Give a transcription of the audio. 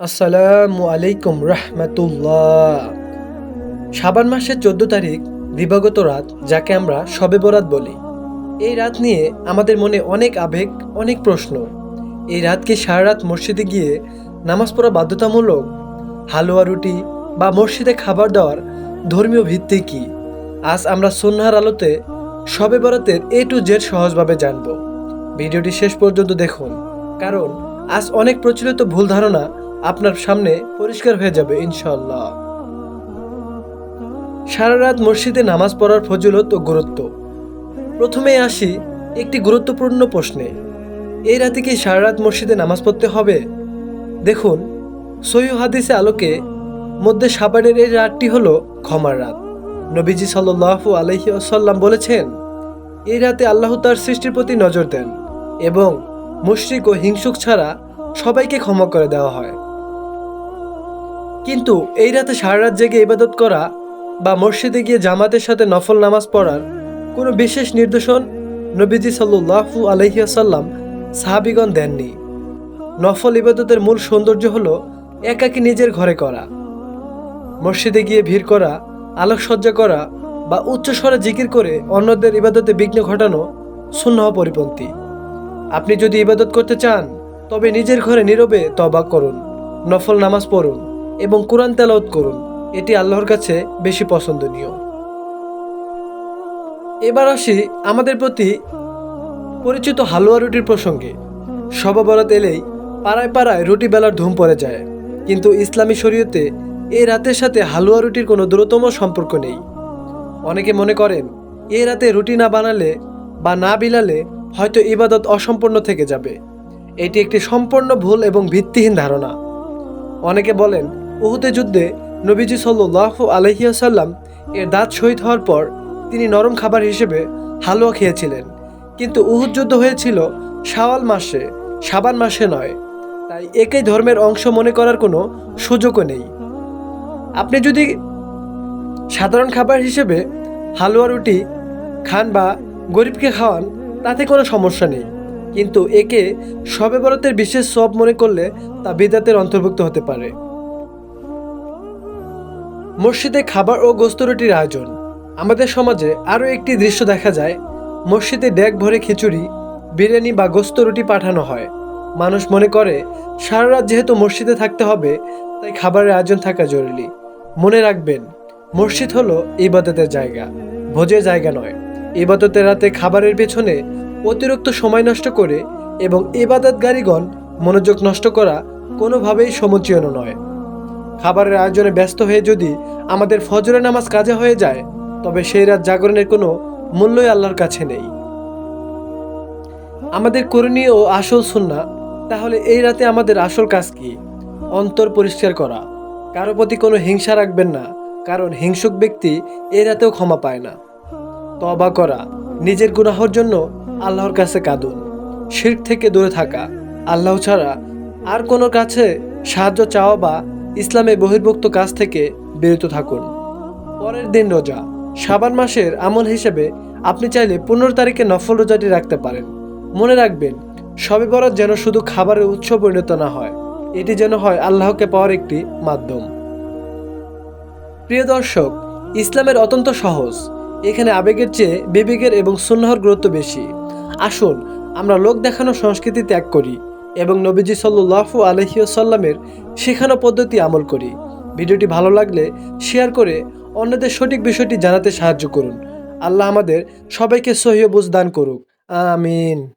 আসসালামু আলাইকুম রহমতুল্লাহ। শাবান মাসের চোদ্দ তারিখ দিবাগত রাত, যাকে আমরা শবে বরাত বলি। এই রাত নিয়ে আমাদের মনে অনেক আবেগ, অনেক প্রশ্ন। এই রাতকে সারা রাত মসজিদে গিয়ে নামাজ পড়া বাধ্যতামূলক? হালুয়া রুটি বা মসজিদে খাবার দেওয়ার ধর্মীয় ভিত্তি কি? আজ আমরা সন্ন্যার আলোতে শবে বরাতের এ টু জেড সহজভাবে জানব। ভিডিওটি শেষ পর্যন্ত দেখুন, কারণ আজ অনেক প্রচলিত ভুল ধারণা আপনার সামনে পরিষ্কার হয়ে যাবে ইনশাল্লাহ সারা রাত মসজিদে নামাজ পড়ার ফজিলত ও গুরুত্ব। প্রথমে আসি একটি গুরুত্বপূর্ণ প্রশ্নে। এই রাতে কি সারা রাত মসজিদে নামাজ পড়তে হবে? দেখুন, সহিহ হাদিসে আলোকে মধ্যে সাবানের এই রাতটি হলো ক্ষমার রাত। নবীজি সাল্লাল্লাহু আলহি আসাল্লাম বলেছেন, এই রাতে আল্লাহ তার সৃষ্টির প্রতি নজর দেন এবং মুশরিক ও হিংসুক ছাড়া সবাইকে ক্ষমা করে দেওয়া হয়। কিন্তু এই রাতে সারা রাত জেগে ইবাদত করা বা মসজিদে গিয়ে জামাতের সাথে নফল নামাজ পড়ার কোনো বিশেষ নির্দেশন নবীজি সাল্লু আলহিয়াসাল্লাম সাহাবিগণ দেননি। নফল ইবাদতের মূল সৌন্দর্য হল একাকি নিজের ঘরে করা, মসজিদে গিয়ে ভিড় করা, আলোকসজ্জা করা বা উচ্চস্বরে জিকির করে অন্যদের ইবাদতে বিঘ্ন ঘটানো শূন্য পরিপন্থী। আপনি যদি ইবাদত করতে চান, তবে নিজের ঘরে নীরবে তবা করুন, নফল নামাজ পড়ুন। এবং কোরআন তেলাওত করুন। এটি আল্লাহর কাছে বেশি পছন্দনীয়। এবার আসি আমাদের প্রতি পরিচিত হালুয়া রুটির প্রসঙ্গে। সবা বরাত এলেই পাড়ায় পাড়ায় রুটি বেলার ধুম পড়ে যায়। কিন্তু ইসলামী শরীয়তে এই রাতের সাথে হালুয়া রুটির কোনো দূরতম সম্পর্ক নেই। অনেকে মনে করেন এই রাতে রুটি না বানালে বা না বিলালে হয়তো ইবাদত অসম্পূর্ণ থেকে যাবে। এটি একটি সম্পূর্ণ ভুল এবং ভিত্তিহীন ধারণা। অনেকে বলেন উহুদে যুদ্ধে নবীজি সাল্লাহ আলহিয়াসাল্লাম এর দাঁত শহীদ হওয়ার পর তিনি নরম খাবার হিসেবে হালুয়া খেয়েছিলেন। কিন্তু উহুদ যুদ্ধ হয়েছিল শাওয়াল মাসে সাবান মাসে নয়। তাই একই ধর্মের অংশ মনে করার কোনো সুযোগও নেই। আপনি যদি সাধারণ খাবার হিসেবে হালুয়া, রুটি খান বা গরিবকে খাওয়ান, তাতে কোনো সমস্যা নেই। কিন্তু একে সবে বরাতের বিশেষ সব মনে করলে তা বিদাতের অন্তর্ভুক্ত হতে পারে। মসজিদে খাবার ও গোস্ত রুটির আয়োজন। আমাদের সমাজে আরও একটি দৃশ্য দেখা যায়, মসজিদে ড্যাগ ভরে খিচুড়ি, বিরিয়ানি বা গোস্ত রুটি পাঠানো হয়। মানুষ মনে করে, সারা রাত যেহেতু মসজিদে থাকতে হবে, তাই খাবারের আয়োজন থাকা জরুরি। মনে রাখবেন, মসজিদ হলো ইবাদতের জায়গা, ভোজের জায়গা নয়। ইবাদতের রাতে খাবারের পেছনে অতিরিক্ত সময় নষ্ট করে এবং ইবাদতকারীগণ মনোযোগ নষ্ট করা কোনোভাবেই সমুচীয় নয়। খাবারের আয়োজনে ব্যস্ত হয়ে যদি আমাদের ফজরের নামাজ কাজে হয়ে যায়, তবে সেই রাত জাগরণের কোনো মূল্যই আল্লাহর কাছে নেই। আমাদের করণীয় ও আসল সুন্না তাহলে এই রাতে আমাদের আসল কাজ কি? অন্তর পরিষ্কার করা। কারও প্রতি কোনো হিংসা রাখবেন না, কারণ হিংসুক ব্যক্তি এই রাতেও ক্ষমা পায় না। তবা করা, নিজের গুনাহর জন্য আল্লাহর কাছে কাঁদুন। শির থেকে দূরে থাকা, আল্লাহ ছাড়া আর কোনো কাছে সাহায্য চাওয়া বা ইসলামে বহির্ভুক্ত কাজ থেকে বিরত থাকুন। পরের দিন রোজা। সাবান মাসের আমল হিসেবে আপনি চাইলে পনেরো তারিখে নফল রোজাটি রাখতে পারেন। মনে রাখবেন, সবে বরাত যেন শুধু খাবারের উৎস পরিণত না হয়। এটি যেন হয় আল্লাহকে পাওয়ার একটি মাধ্যম। প্রিয় দর্শক, ইসলামের অত্যন্ত সহজ। এখানে আবেগের চেয়ে বিবেকের এবং সুন্নাহর গুরুত্ব বেশি। আসুন, আমরা লোক দেখানো সংস্কৃতি ত্যাগ করি। এবং নবীজি সাল্লু আলহিউসাল্লামের শেখানো পদ্ধতি আমল করি। ভিডিওটি ভালো লাগলে শেয়ার করে অন্যদের সঠিক বিষয়টি জানাতে সাহায্য করুন। আল্লাহ আমাদের সবাইকে সহিবুজ দান করুক। আমিন।